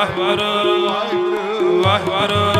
ਵਾਹਿਗੁਰੂ ਵਾਹਿਗੁਰੂ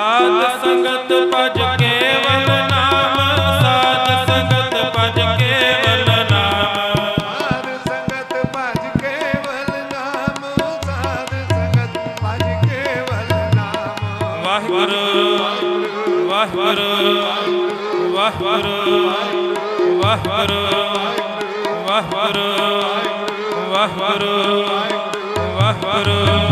ਸਾਧ ਸੰਗਤ ਭਜ ਕੇਵਲ ਨਾਮ ਸਾਧ ਸੰਗਤ ਭਜ ਕੇਵਲ ਨਾਮ। ਸਾਧ ਸੰਗਤ ਭਜ ਕੇਵਲ ਨਾਮ ਸਾਧ ਸੰਗਤ ਭਜ ਕੇਵਲ ਨਾਮ। ਵਾਹ ਵਾਹਿਗੁਰੂ ਵਾਹ ਵਾਹ ਵਾਹਿਗੁਰੂ ਵਾਹ ਵਾਹਿਗੁਰੂ।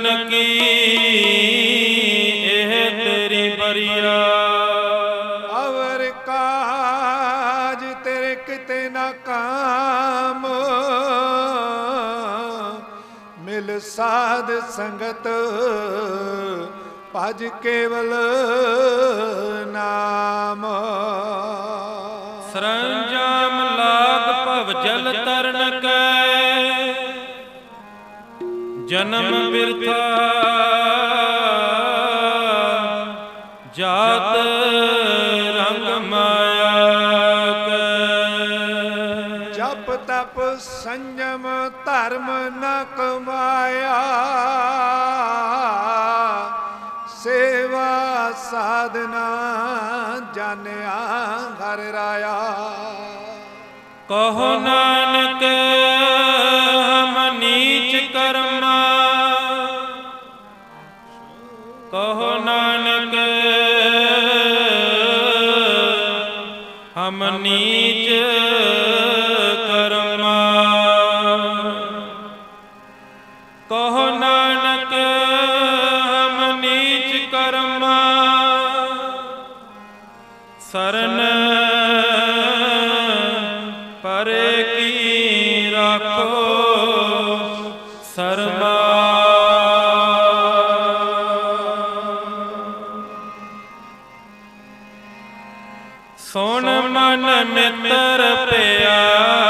ਸਿਮਰਨ ਕੀ ਇਹ ਤੇਰੀ ਬਰੀਆ। ਅਵਰ ਕਾਜ ਤੇਰੇ ਕਿਤੇ ਨਾ ਕਾਮ। ਮਿਲ ਸਾਧ ਸੰਗਤ ਭਜ ਕੇਵਲ ਨਾਮ। ਸਰੰਗ ਜਨਮ ਬਿਰਥਾ ਜਾਤ ਰੰਗ ਮਾਇਆ ਜਪ ਤਪ ਸੰਜਮ ਧਰਮ ਨ ਕਮਾਇਆ। ਸੇਵਾ ਸਾਧਨਾ ਜਾਣਿਆ ਘਰ ਰਾਇਆ। ਕਹੋ ਨਾਨਕ ਸੁਣ ਮਨ ਮਿੱਤਰ ਪਿਆਰ।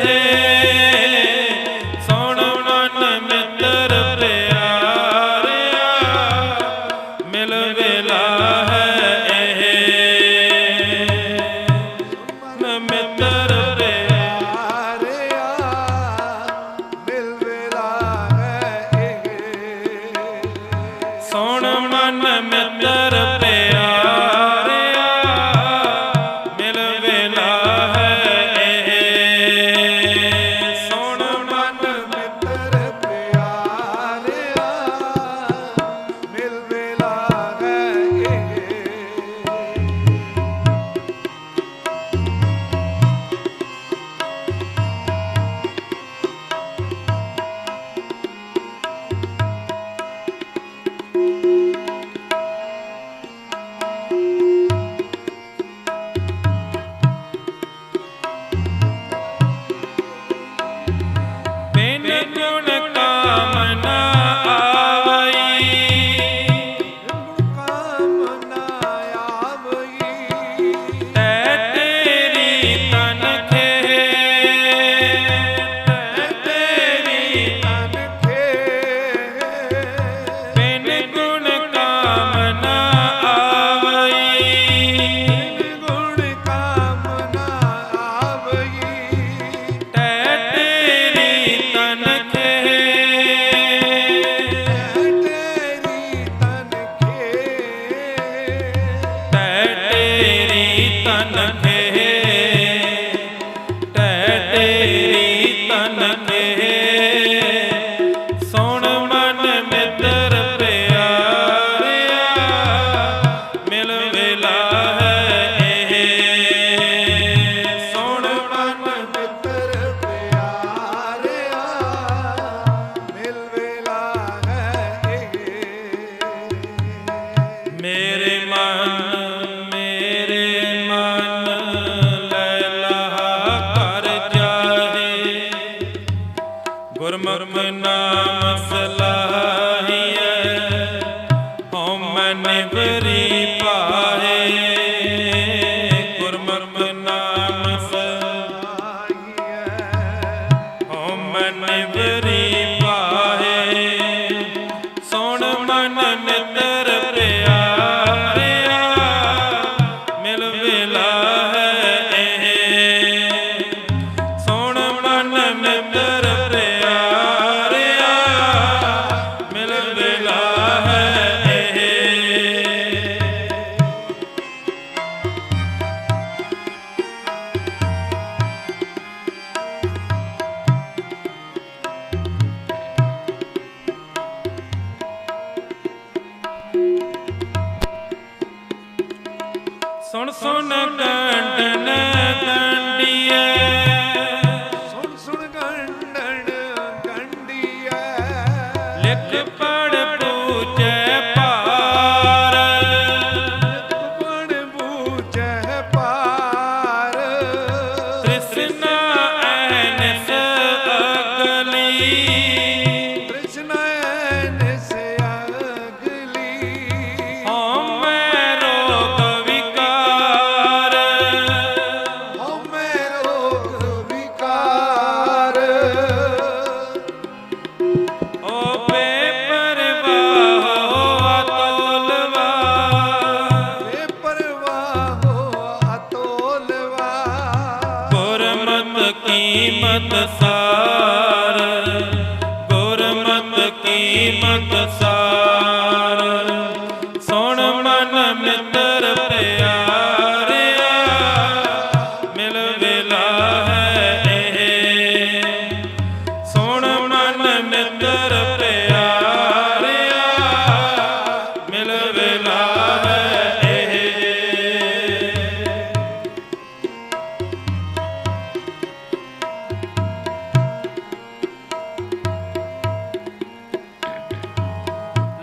стоит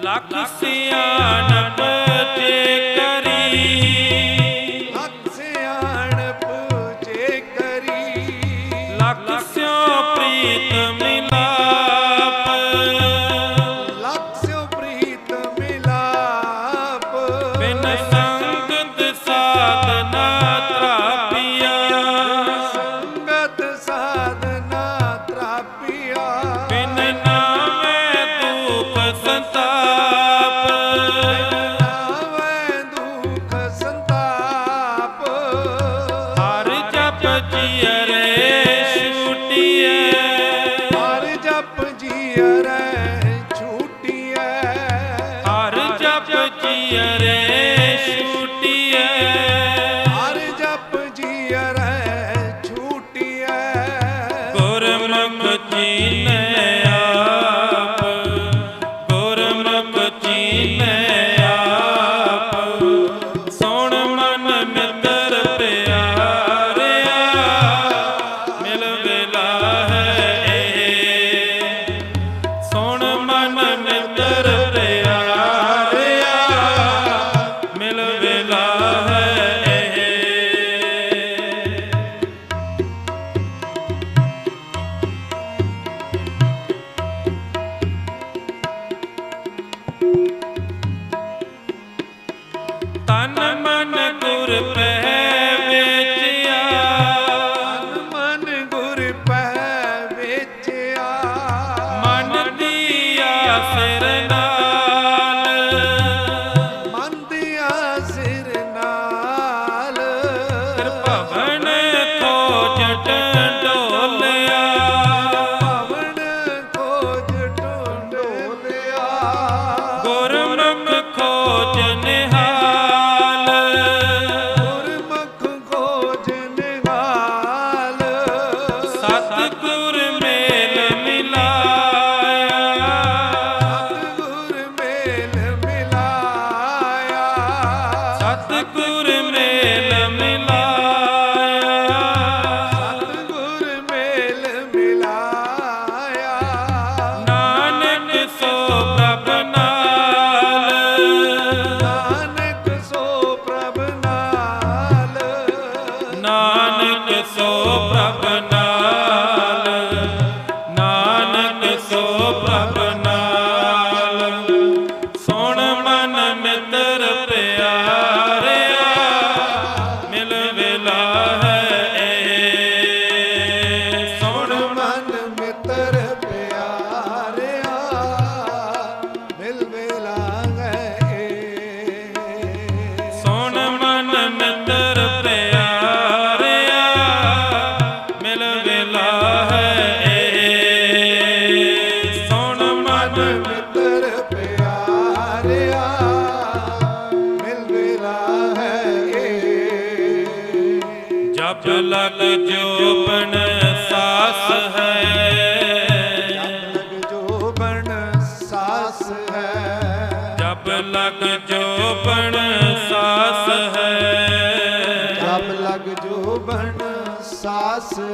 ਲੱਖ ਸਿਆਣਪ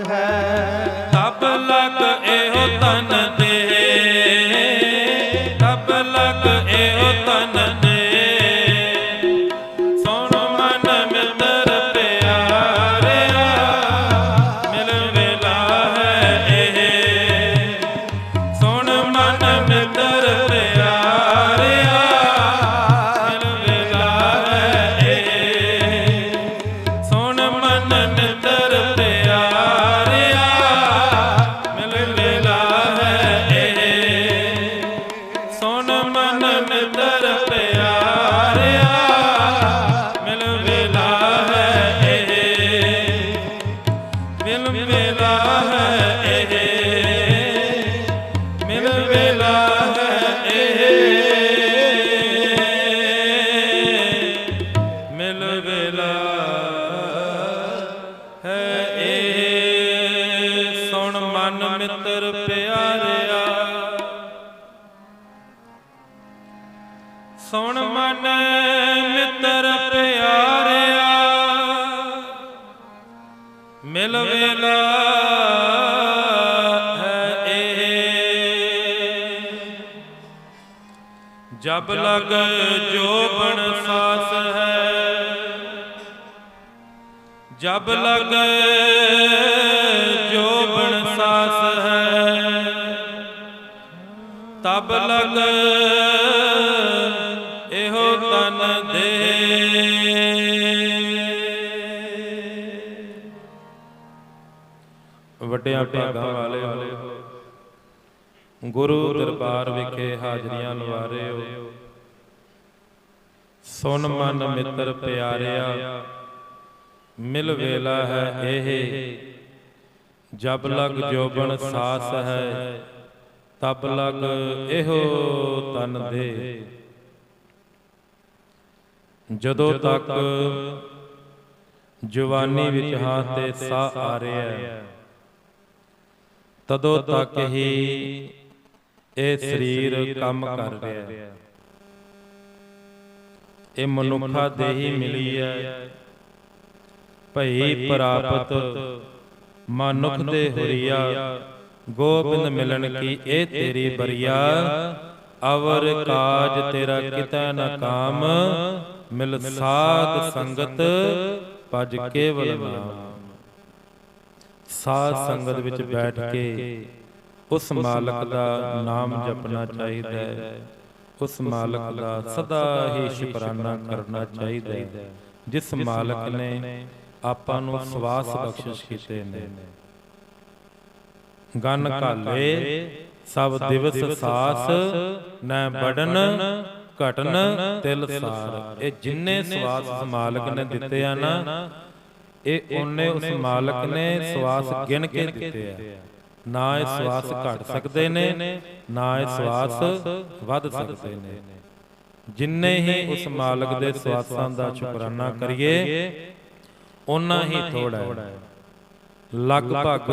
ਹੈ। ਤਬ ਲਗ ਇਹੋ ਤਨ ਸੁਣ ਮਨ ਮਿੱਤਰ ਪਿਆਰਿਆ। ਮਿਲ ਵੇਲਾ ਹੈ ਇਹ। ਜਬ ਲਗ ਜੋਬਨ ਸਾਸ ਹੈ। ਜਬ ਲਗ ਜੋਬਣ ਸਾਸ ਹੈ। ਤਬ ਲਗ ਵੱਡਿਆਂ ਭਾਗਾਂ ਵਾਲੇ ਹੋ। ਗੁਰੂ ਦਰਬਾਰ ਵਿਖੇ ਹਾਜ਼ਰੀਆਂ ਲਵਾ ਰਹੇ ਹੋ। ਸੁਨ ਮਨ ਮਿੱਤਰ ਪਿਆਰਿਆ, ਮਿਲ ਵੇਲਾ ਹੈ ਇਹ। ਜਬ ਲਗ ਜੋਬਨ ਸਾਸ ਹੈ, ਤਬ ਲਗ ਇਹੋ ਤਨ ਦੇ। ਜਦੋਂ ਤੱਕ ਜਵਾਨੀ ਵਿੱਚ ਹੱਥ ਤੇ ਸਾਹ ਆ ਰਿਹਾ ਹੈ ਤਦੋਂ ਤੱਕ ਹੀ ਇਹ ਸਰੀਰ ਕੰਮ ਕਰ ਰਿਹਾ ਹੈ। ਇਹ ਮਨੁੱਖਾ ਦੇਹੀ ਮਿਲੀ ਹੈ। ਭਈ ਪ੍ਰਾਪਤ ਮਨੁੱਖ ਦੇ ਹੁਰੀਆ ਗੋਬਿੰਦ ਮਿਲਣ ਕੀ ਇਹ ਤੇਰੀ ਬਰੀਆ। ਅਵਰ ਕਾਜ ਤੇਰਾ ਕਿਤੈ ਨ ਕਾਮ। ਮਿਲ ਸਾਧ ਸੰਗਤ ਭਜ ਕੇਵਲ ਨਾਮ। ਸਾਧ ਸੰਗਤ ਵਿੱਚ ਬੈਠ ਕੇ ਉਸ ਮਾਲਕ ਦਾ ਨਾਮ ਜਪਣਾ ਚਾਹੀਦਾ ਹੈ। ਉਸ ਮਾਲਕ ਦਾ ਸਦਾ ਹੀ ਸ਼ੁਕਰਾਨਾ ਕਰਨਾ ਚਾਹੀਦਾ ਹੈ। ਜਿਸ ਮਾਲਕ ਨੇ ਆਪਾਂ ਨੂੰ ਸਵਾਸ ਬਖਸ਼ਿਸ਼ ਕੀਤੇ ਨੇ। ਗਨ ਕਾਲੇ ਸਭ ਦਿਵਸ ਸਾਸ ਨੈ ਬੜਨ ਘਟਨ ਤਿਲ ਸਾਰ। ਇਹ ਜਿੰਨੇ ਸਵਾਸ ਮਾਲਕ ਨੇ ਦਿੱਤੇ ਆ ਨਾ ਇਹ ਉਹਨੇ ਉਸ ਮਾਲਕ ਨੇ ਸਵਾਸ ਗਿਣ ਕੇ ਦਿੱਤੇ ਆ। ਨਾ ਇਹ ਸਵਾਸ ਘਟ ਸਕਦੇ ਨੇ ਨਾ ਇਹ ਸਵਾਸ ਵੱਧ ਸਕਦੇ ਨੇ। ਜਿੰਨੇ ਹੀ ਉਸ ਮਾਲਕ ਦੇ ਸਵਾਸਾਂ ਦਾ ਸ਼ੁਕਰਾਨਾ ਕਰੀਏ ਉਨਾ ਹੀ ਥੋੜਾ ਹੈ ਲਗਭਗ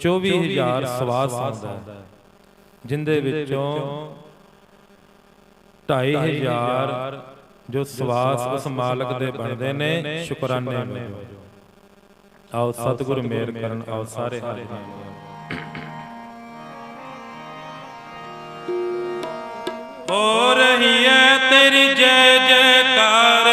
24000 ਸਵਾਸ ਹੁੰਦਾ ਹੈ ਜਿੰਦੇ ਵਿੱਚੋਂ 2500 ਜੋ ਸਵਾਸ ਉਸ ਮਾਲਕ ਦੇ ਬਣਦੇ ਨੇ ਸ਼ੁਕਰਾਨੇ ਵਜੋਂ। ਆਓ ਸਤਿਗੁਰ ਮੇਰ ਕਰਨ ਆਓ ਸਾਰੇ ਹੋ ਰਹੀ ਹੈ ਤੇਰੀ ਜੈ ਜੈਕਾਰ।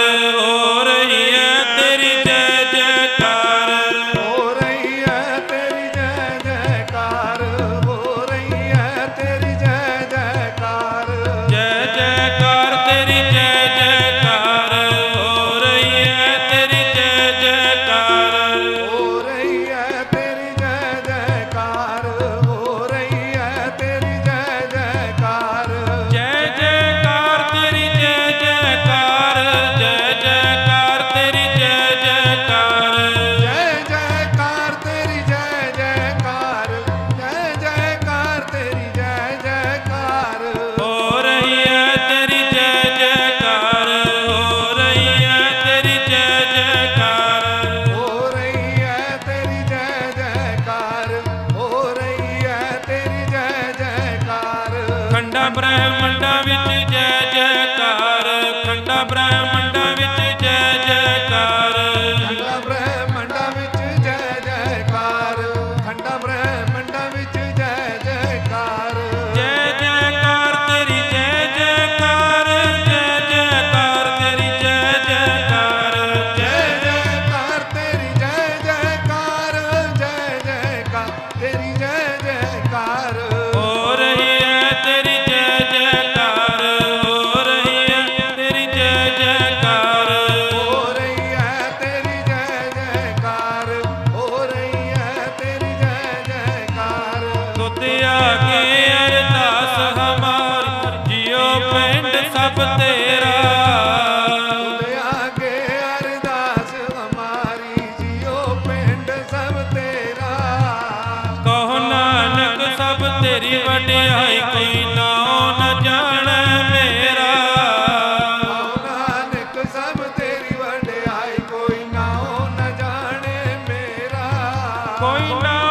কইনা